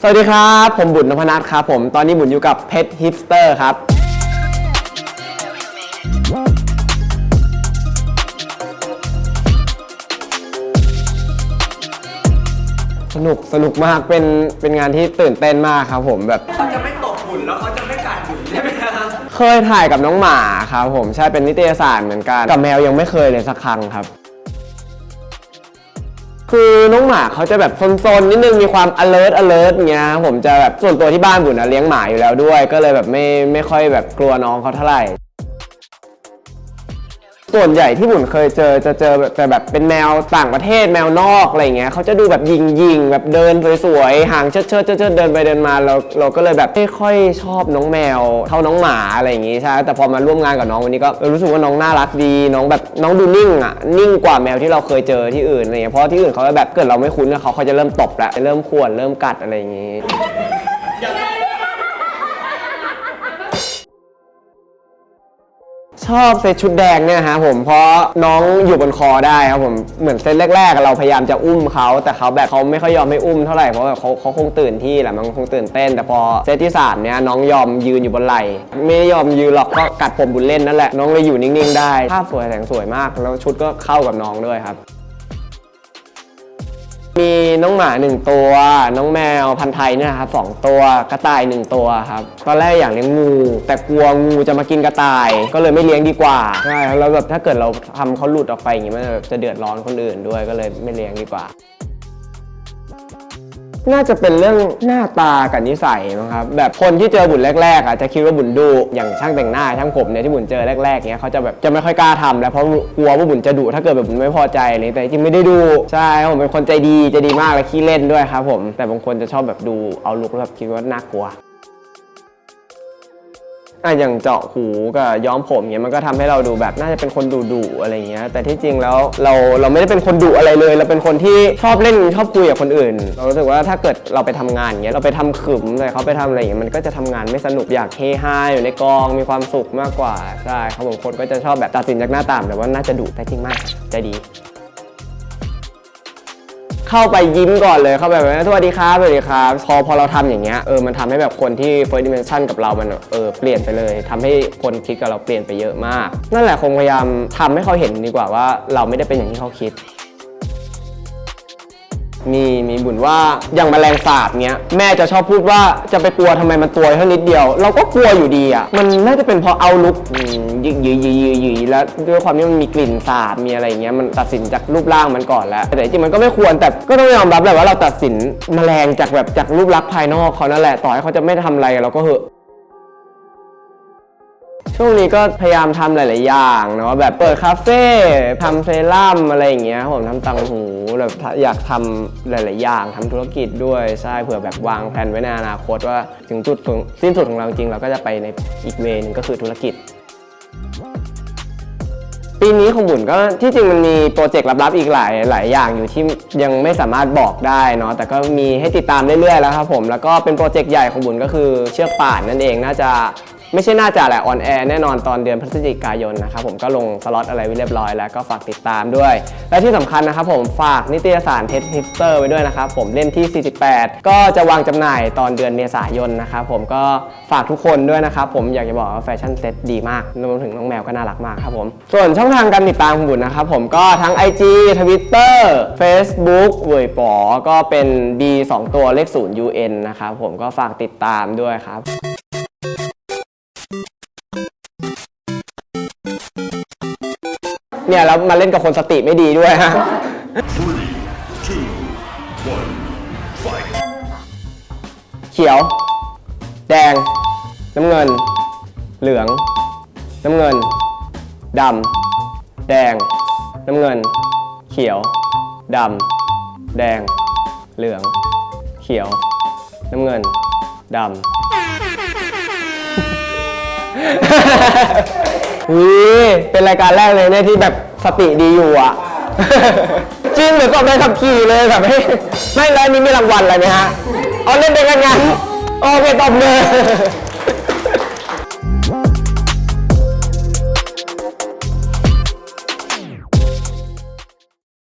สวัสดีครับ ผมบุญนพนัทครับผมตอนนี้บุญอยู่กับเพชรฮิปสเตอร์ครับ สนุกสนุกมากเป็นเป็นงานที่ตื่นเต้นมากครับผมแบบ เขาจะไม่ตกหุ่นแล้วเขาจะไม่กัดหุ่นใช่ไหมครับเคยถ่ายกับน้องหมาครับผมใช่เป็นนิตยสารเหมือนกัน กับแมวยังไม่เคยเลยสักครั้งครับ คือน้องหมาเขาจะแบบซนๆนิดนึงมีความ alert alert เงี้ยผมจะแบบส่วนตัวที่บ้านบุญนะเลี้ยงหมาอยู่แล้วด้วย ก็เลยแบบไม่ไม่ค่อยแบบกลัวน้องเขาเท่าไหร่ ส่วนใหญ่ที่บุญเคยเจอจะเจอแบบแต่แบบเป็นแมวต่างประเทศแมวนอกอะไรเงี้ยเขาจะดูแบบยิงยิงแบบเดินสวยๆห่างเชิดเชิดเชิดเชิดเดินไปเดินมาเราเราก็เลยแบบไม่ค่อยชอบน้องแมวเท่าน้องหมาอะไรอย่างงี้ใช่แต่พอมาร่วมงานกับน้องวันนี้ก็รู้สึกว่าน้องน่ารักดี น้องแบบน้องดูนิ่งอะนิ่งกว่าแมวที่เราเคยเจอที่อื่นอะไรเงี้ยเพราะที่อื่นเขาแบบเกิดเราไม่คุ้นกับเขาเขาจะเริ่มตบแล้วเริ่มข่วนเริ่มกัดอะไรอย่างงี้ ชอบเซตชุดแดงเนี่ยฮะผมเพราะน้องอยู่บนคอได้ครับผมเหมือนเซตแรกๆ เราพยายามจะอุ้มเขาแต่เขาแบบเขาไม่ค่อยยอมให้อุ้มเท่าไหร่เพราะแบบเขาเขาคงตื่นที่แหละมันคงตื่นเต้น แต่พอเซตที่สามเนี่ยน้องยอมยืนอยู่บนไหล่ไม่ยอมยืนหรอกก็กัดผมบุญเล่นนั่นแหละน้องเลยอยู่นิ่งๆ ได้ภาพสวยแสงสวยมาก แล้วชุดก็เข้ากับน้องด้วยครับ มีน้องหมาหนึ่งตัว น้องแมวพันธุ์ไทยเนี่ยนะครับสองตัวกระต่ายหนึ่งตัวครับตอนแรกอยากเลี้ยงงู แต่กลัวงูจะมากินกระต่าย ก็เลยไม่เลี้ยงดีกว่าใช่แล้วแบบถ้าเกิดเราทำเขาหลุดออกไปอย่างงี้มันจะเดือดร้อนคนอื่นด้วยก็เลยไม่เลี้ยงดีกว่า น่าจะเป็นเรื่องหน้าตากับนิสัยมั้งครับแบบคนที่เจอบุญแรกๆอะจะคิดว่าบุญดุอย่างช่างแต่งหน้าช่างผมเนี่ยที่บุญเจอแรกๆเนี้ยเขาจะแบบจะไม่ค่อยกล้าทำแล้วเพราะกลัวว่าบุญจะดุถ้าเกิดแบบบุญไม่พอใจอะไรแต่จริงไม่ได้ดูใช่ผมเป็นคนใจดีใจดีมากและขี้เล่นด้วยครับผมแต่บางคนจะชอบแบบดูเอาลุกแล้วแบบคิดว่าน่ากลัว อะอย่างเจาะหูกับย้อมผมเงี้ยมันก็ทำให้เราดูแบบน่าจะเป็นคนดุดุๆอะไรเงี้ยแต่ที่จริงแล้วเราเราไม่ได้เป็นคนดุอะไรเลย เราเป็นคนที่ชอบเล่นชอบคุยกับคนอื่น เรารู้สึกว่าถ้าเกิดเราไปทำงานเงี้ยเราไปทำขึมอะไรเขาไปทำอะไรเงี้ยมันก็จะทำงานไม่สนุกอยากเฮฮาอยู่ในกองมีความสุขมากกว่าใช่ครับผมคนก็จะชอบแบบตัดสินจากหน้าตามแต่ว่าน่าจะดุแต่จริงมากใจดี เข้าไปยิ้มก่อนเลยเข้าไปแบบสวัสดีครับสวัสดีครับพอพอเราทำอย่างเงี้ยเออมันทำให้แบบคนที่ first dimension กับเรามันเออเปลี่ยนไปเลยทำให้คนคิดกับเราเปลี่ยนไปเยอะมาก นั่นแหละคงพยายามทำให้เขาเห็นดีกว่าว่า เราไม่ได้เป็นอย่างที่เขาคิด มีมีบุญว่าอย่างแมลงสาบเนี้ยแม่จะชอบพูดว่าจะไปกลัวทำไมมันตัวเท่านิดเดียว เราก็กลัวอยู่ดีอะมันน่าจะเป็นเพราะเอาลุกอืมยืดยืดยืดยืดยืดแล้วด้วยความที่มันมีกลิ่นสาบมีอะไรเงี้ยมันตัดสินจากรูปร่างมันก่อนแล้ว แต่จริงๆมันก็ไม่ควรแต่ก็ต้องยอมรับแหละว่าเราตัดสินแมลงจากแบบจากรูปลักษณ์ภายนอกเขานั่นแหละต่อให้เขาจะไม่ทำอะไรเราก็เหอะ ช่วงนี้ก็พยายามทำหลาย ๆ อย่างเนาะแบบเปิดคาเฟ่ทำเซรั่มอะไรอย่างเงี้ยผมทำตังหูแบบอยากทำหลาย ๆ อย่างทำธุรกิจด้วยใช่เผื่อแบบวางแผนไว้ในอนาคตว่าถึงจุดสิ้นสุดของเราจริงเราก็จะไปในอีกเวนึงก็คือธุรกิจ ปีนี้ของบุญก็ที่จริงมันมีโปรเจกต์ลับ ๆ อีกหลายหลายอย่างอยู่ที่ยังไม่สามารถบอกได้เนาะแต่ก็มีให้ติดตามเรื่อย ๆ แล้วครับผมแล้วก็เป็นโปรเจกต์ใหญ่ของบุญก็คือเชือกป่านนั่นเองน่าจะ ไม่ใช่น่าจะแหละออนแอร์แน่นอนตอนเดือนพฤศจิกายนนะครับผมก็ลงสล็อตอะไรไว้เรียบร้อยแล้วก็ฝากติดตามด้วย และที่สำคัญนะครับผมฝากนิตยสารเทสฮิปสเตอร์ไว้ด้วยนะครับผมเล่มที่ 48 ก็จะวางจำหน่ายตอนเดือนเมษายนนะครับผมก็ฝากทุกคนด้วยนะครับผมอยากจะบอกว่าแฟชั่นเซ็ตดีมากรวมถึงน้องแมวก็น่ารักมากครับผมส่วนช่องทางการติดตามของบุญนะครับผมก็ทั้ง IG Twitter Facebook เวยป๋อก็เป็น B 2 ตัวเลข0 UN นะครับผมก็ฝากติดตามด้วยครับ เนี่ยแล้วมาเล่นกับคนสติไม่ดีด้วยฮะ Three, two, one, fight. เขียว แดง น้ำเงิน เหลือง น้ำเงิน ดำ แดง น้ำเงิน เขียว ดำ แดง เหลือง เขียว น้ำเงิน ดำ วิเป็นรายการแรกเลยเนี่ยที่แบบสติดีอยู่อะ จริงเหมือนสอบได้ขับขี่เลยแบบไม่ไม่แล้วอันนี้มีรางวัลอะไรไหมฮะเอาเล่นไปกันงั้นโอเคตบเลย